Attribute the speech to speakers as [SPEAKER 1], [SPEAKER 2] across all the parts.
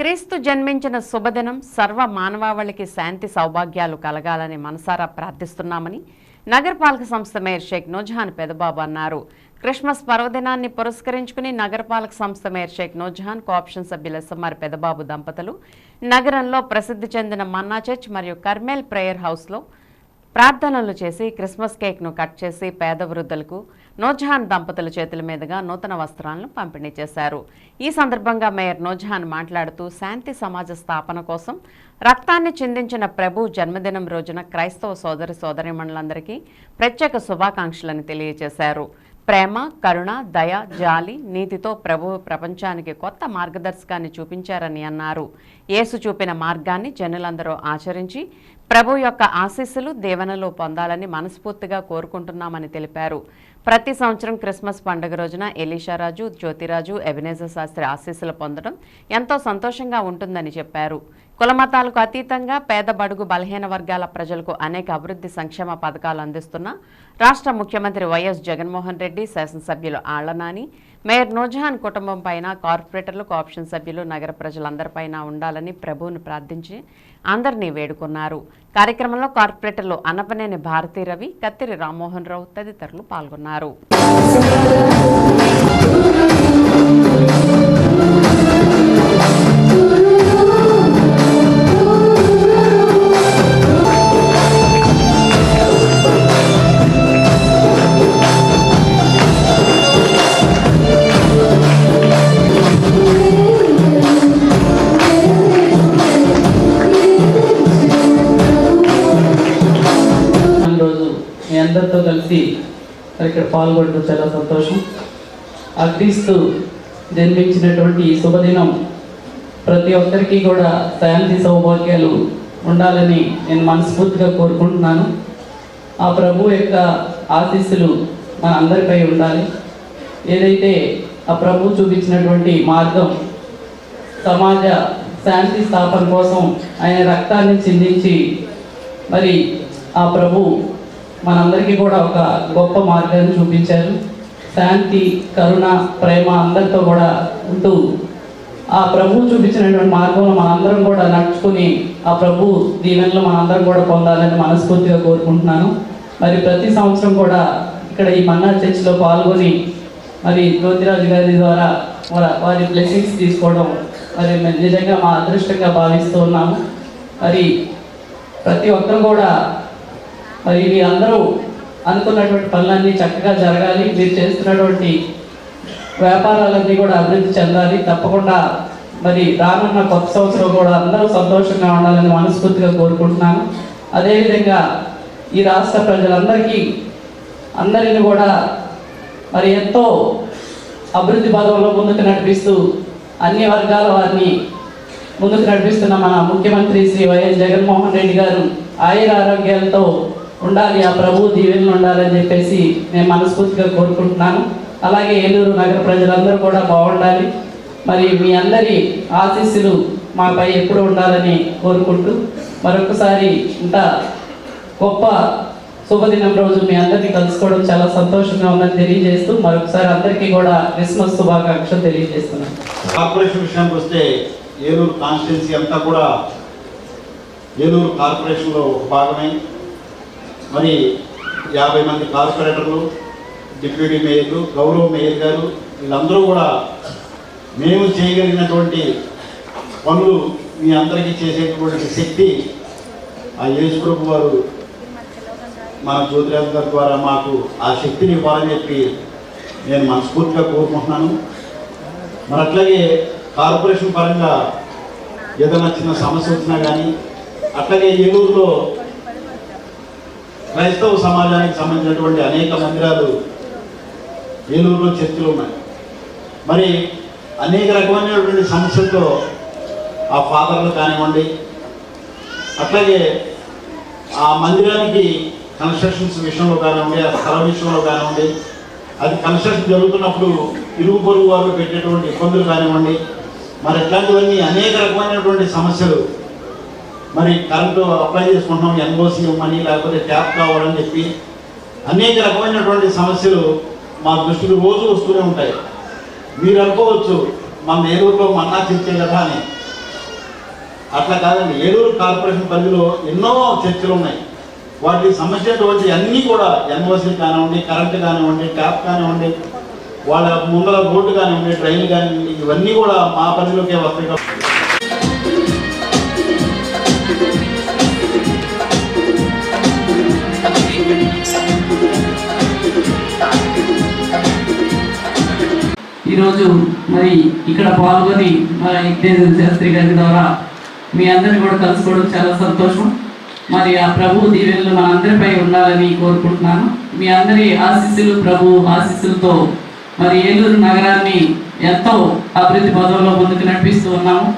[SPEAKER 1] క్రీస్తు జన్మించిన శుభదినం సర్వ మానవాళికి శాంతి సౌభాగ్యాలు కలగాలని మనసారా ప్రార్థిస్తున్నామని నగరపాలక సంస్థ మేయర్ షేక్ నూజహాన్ పెదబాబు అన్నారు. క్రిస్మస్ పర్వదినాన్ని పురస్కరించుకుని నగరపాలక సంస్థ mayor Sheikh Noorjahan co option సభ్యుల ఎస్ఎంఆర్ పెదబాబు దంపతులు నగరంలో ప్రసిద్ధి చెందిన మన్నా చర్చ్ మరియు కర్మేల్ ప్రేయర్ హౌస్లో ప్రార్థనలు చేసి క్రిస్మస్ కేక్ను కట్ చేసి పేద వృద్ధులకు నూజహాన్ దంపతుల చేతుల మీదుగా నూతన వస్త్రాలను పంపిణీ చేశారు. ఈ సందర్భంగా మేయర్ నోజహాన్ మాట్లాడుతూ శాంతి సమాజ స్థాపన కోసం రక్తాన్ని చిందించిన ప్రభు జన్మదినం రోజున క్రైస్తవ సోదరి సోదరిమణులందరికీ ప్రత్యేక శుభాకాంక్షలను తెలియజేశారు. ప్రేమ కరుణ దయ జాలి నీతితో ప్రభు ప్రపంచానికి కొత్త మార్గదర్శకాన్ని చూపించారని అన్నారు. యేసు చూపిన మార్గాన్ని జనులందరూ ఆచరించి ప్రభు యొక్క ఆశీస్సులు దేవనలో పొందాలని మనస్ఫూర్తిగా కోరుకుంటున్నామని తెలిపారు. ప్రతి సంవత్సరం క్రిస్మస్ పండుగ రోజున ఎలీషారాజు జ్యోతిరాజు ఎబినేజర్ శాస్త్రి ఆశీస్సులు పొందడం ఎంతో సంతోషంగా ఉంటుందని చెప్పారు. కులమతాలకు అతీతంగా పేద బడుగు బలహీన వర్గాల ప్రజలకు అనేక అభివృద్ధి సంక్షేమ పథకాలు అందిస్తున్న రాష్ట్ర ముఖ్యమంత్రి వైఎస్ జగన్మోహన్ రెడ్డి శాసనసభ్యులు ఆళ్ళనాని మేయర్ నూజహాన్ కుటుంబం పైన కార్పొరేటర్లు కోఆప్షన్ సభ్యులు నగర ప్రజలందరిపైన ఉండాలని ప్రభువును ప్రార్థించి అందరినీ వేడుకున్నారు. కార్యక్రమంలో కార్పొరేటర్లు అనపనేని భారతీ రవి కత్తిరి రామ్మోహన్ రావు తదితరులు పాల్గొన్నారు.
[SPEAKER 2] ఇక్కడ పాల్గొనడం చాలా సంతోషం. ఆ జన్మించినటువంటి ఈ శుభదినం ప్రతి ఒక్కరికి కూడా శాంతి సౌభాగ్యాలు ఉండాలని నేను మనస్ఫూర్తిగా కోరుకుంటున్నాను. ఆ ప్రభు యొక్క ఆశీస్సులు మన అందరిపై ఉండాలి. ఏదైతే ఆ ప్రభు చూపించినటువంటి మార్గం సమాజ శాంతి స్థాపన కోసం ఆయన రక్తాన్ని చిందించి మరి ఆ ప్రభు మనందరికీ కూడా ఒక గొప్ప మార్గాన్ని చూపించారు. శాంతి కరుణ ప్రేమ అందరితో కూడా ఉంటూ ఆ ప్రభు చూపించినటువంటి మార్గంలో మనందరం కూడా నడుచుకుని ఆ ప్రభు దీవెనలో మనందరం కూడా పొందాలని మనస్ఫూర్తిగా కోరుకుంటున్నాను. మరి ప్రతి సంవత్సరం కూడా ఇక్కడ ఈ మన్నా చర్చిలో పాల్గొని మరి జ్యోతిరాజు గారి ద్వారా వారి- వారి బ్లెస్సింగ్స్ తీసుకోవడం మరి నిజంగా మా అదృష్టంగా భావిస్తూ ఉన్నాము. మరి ప్రతి ఒక్కరు కూడా మరి మీరందరూ అనుకున్నటువంటి పనులన్నీ చక్కగా జరగాలి. మీరు చేస్తున్నటువంటి వ్యాపారాలన్నీ కూడా అభివృద్ధి చెందాలి. తప్పకుండా మరి రానున్న కొత్త సంవత్సరం కూడా అందరూ సంతోషంగా ఉండాలని మనస్ఫూర్తిగా కోరుకుంటున్నాను. అదేవిధంగా ఈ రాష్ట్ర ప్రజలందరికీ అందరిని కూడా మరి ఎంతో అభివృద్ధి పదంలో ముందుకు నడిపిస్తూ అన్ని వర్గాల వారిని ముందుకు నడిపిస్తున్న మన ముఖ్యమంత్రి శ్రీ వైఎస్ జగన్మోహన్ రెడ్డి గారు ఆయుర ఆరోగ్యాలతో ఉండాలి ఆ ప్రభు దీవెనలు ఉండాలని చెప్పేసి నేను మనస్ఫూర్తిగా కోరుకుంటున్నాను. అలాగే ఏలూరు నగర ప్రజలందరూ కూడా బాగుండాలి. మరి మీ అందరి ఆశీస్సులు మాపై ఎప్పుడు ఉండాలని కోరుకుంటూ మరొకసారి ఇంత గొప్ప శుభదినం రోజు మీ అందరినీ కలుసుకోవడం చాలా సంతోషంగా ఉందని తెలియజేస్తూ మరొకసారి అందరికీ కూడా క్రిస్మస్ శుభాకాంక్షలు తెలియజేస్తున్నాను.
[SPEAKER 3] కార్పొరేషన్ విషయానికి వస్తే ఏలూరు కాన్స్టిట్యున్సీ అంతా కూడా ఏలూరు కార్పొరేషన్లో భాగమై. మరి యాభై మంది కార్పొరేటర్లు డిప్యూటీ మేయర్లు గౌరవ మేయర్ గారు వీళ్ళందరూ కూడా మేము చేయగలిగినటువంటి పనులు మీ అందరికీ చేసేటువంటి శక్తి ఆ యేసుప్రభు వారు మన జ్యోతిరాజు గారి ద్వారా మాకు ఆ శక్తిని ఇవ్వాలని చెప్పి నేను మనస్ఫూర్తిగా కోరుకుంటున్నాను. మరి అట్లాగే కార్పొరేషన్ పరంగా ఏదైనా చిన్న సమస్య వచ్చినా కానీ అట్లాగే ఏలూరులో క్రైస్తవ సమాజానికి సంబంధించినటువంటి అనేక మందిరాలు ఏలూరులో చర్చలు ఉన్నాయి. మరి అనేక రకమైనటువంటి సమస్యలతో ఆ ఫాదర్లు కానివ్వండి అట్లాగే ఆ మందిరానికి కన్స్ట్రక్షన్స్ విషయంలో కానివ్వండి ఆ స్థల విషయంలో కానివ్వండి అది కన్స్ట్రక్షన్ జరుగుతున్నప్పుడు ఇరుగు పొరుగు వారు పెట్టేటువంటి ఇబ్బందులు కానివ్వండి మరి ఇట్లాంటివన్నీ అనేక రకమైనటువంటి సమస్యలు మరి కరెంటు అప్లై చేసుకుంటున్నాం ఎన్ఓసి ఇవ్వమని లేకపోతే ట్యాప్ కావాలని చెప్పి అనేక రకమైనటువంటి సమస్యలు మా దృష్టికి రోజు వస్తూనే ఉంటాయి. మీరు అనుకోవచ్చు మా ఏలూరులో మన్నా చర్చే కదా అని. అట్లా కాదండి ఏలూరు కార్పొరేషన్ పరిధిలో ఎన్నో చర్చలు ఉన్నాయి. వాటి సంబంధించినటువంటి అన్నీ కూడా ఎన్ఓసి కానివ్వండి కరెంట్ కానివ్వండి ట్యాప్ కానివ్వండి వాళ్ళ ముందర రోడ్డు కానివ్వండి ట్రైన్ కానివ్వండి ఇవన్నీ కూడా మా పరిధిలోకే వస్తాయి
[SPEAKER 2] ఈరోజు మరి ఇక్కడ పాల్గొని మన విఘ్నేశ్వర శాస్త్రి గారి ద్వారా మీ అందరిని కూడా కలుసుకోవడం చాలా సంతోషం. మరి ఆ ప్రభు దీవెనలు మన అందరిపై ఉండాలని కోరుకుంటున్నాను. మీ అందరి ఆశీస్సులు ప్రభు ఆశీస్సులతో మరి ఏలూరు నగరాన్ని ఎంతో అభివృద్ధి పదంలో ముందుకు నడిపిస్తూ ఉన్నాము.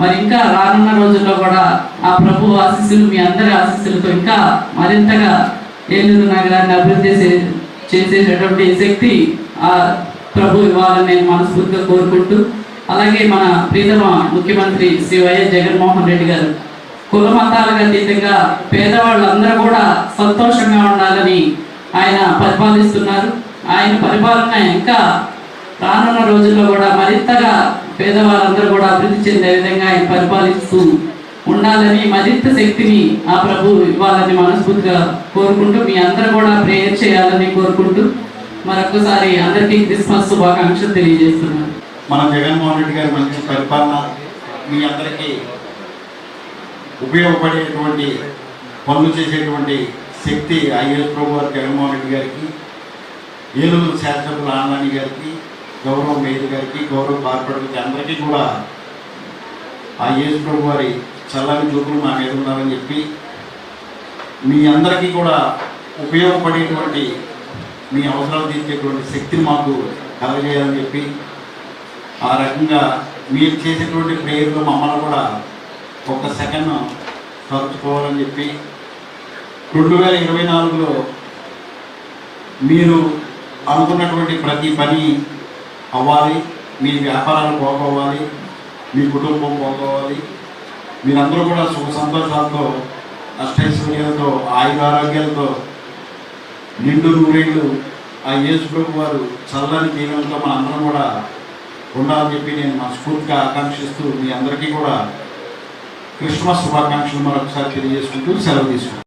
[SPEAKER 2] మరి ఇంకా రానున్న రోజుల్లో కూడా ఆ ప్రభు ఆశీస్సులు మీ అందరి ఆశీస్సులతో ఇంకా మరింతగా ఏలూరు నగరాన్ని అభివృద్ధి చేసే- చేసేటటువంటి శక్తి ఆ ప్రభు ఇవ్వాలని నేను మనస్ఫూర్తిగా కోరుకుంటూ అలాగే మన ప్రీతమ ముఖ్యమంత్రి శ్రీ వైఎస్ జగన్మోహన్ రెడ్డి గారు కుల మతాలకు అతీతంగా పేదవాళ్ళందరూ కూడా సంతోషంగా ఉండాలని ఆయన పరిపాలిస్తున్నారు. ఆయన పరిపాలన ఇంకా రానున్న రోజుల్లో కూడా మరింతగా పేదవాళ్ళందరూ కూడా అభివృద్ధి చెందే విధంగా ఆయన పరిపాలిస్తూ ఉండాలని మరింత శక్తిని ఆ ప్రభు ఇవ్వాలని మనస్ఫూర్తిగా కోరుకుంటూ మీ అందరూ కూడా ప్రేయర్ చేయాలని కోరుకుంటూ మరొకసారి అందరికీ క్రిస్మస్ శుభాకాంక్షలు తెలియజేస్తున్నాను.
[SPEAKER 3] మన జగన్మోహన్ రెడ్డి గారి మంచి పరిపాలన మీ అందరికీ ఉపయోగపడేటువంటి పనులు చేసేటువంటి శక్తి ఐఎస్ ప్రభు గారు జగన్మోహన్ రెడ్డి గారికి ఏలూరు శాసనసభ్యులు ఆనందాని గారికి గౌరవ మేయర్ గారికి గౌరవ కార్పొరేటర్కి అందరికీ కూడా ఆ యేసు ప్రభు వారి చల్లని చూపులు మా మీద ఉన్నారని చెప్పి మీ అందరికీ కూడా ఉపయోగపడేటువంటి మీ అవసరాలు తీర్చేటువంటి శక్తిని మాకు కలగజేయాలని చెప్పి ఆ రకంగా మీరు చేసేటువంటి ప్రేయర్లో మమ్మల్ని కూడా ఒక సెకండ్ తలుచుకోవాలని చెప్పి రెండు వేల ఇరవై నాలుగులో మీరు అనుకున్నటువంటి ప్రతి పని అవ్వాలి మీ వ్యాపారాలు పోకోవాలి మీ కుటుంబం పోకోవాలి మీరందరూ కూడా సుఖ సంతోషాలతో అష్టైశ్వర్యాలతో ఆయురారోగ్యాలతో నిండు నూరేళ్ళు ఆ యేసు ప్రభు వారు చల్లని జీవనంతో మన అందరం కూడా ఉండాలని చెప్పి నేను మనస్ఫూర్తిగా ఆకాంక్షిస్తూ మీ అందరికీ కూడా క్రిస్మస్ శుభాకాంక్షలు మరొకసారి తెలియజేసుకుంటూ సెలవు తీసుకుంటాను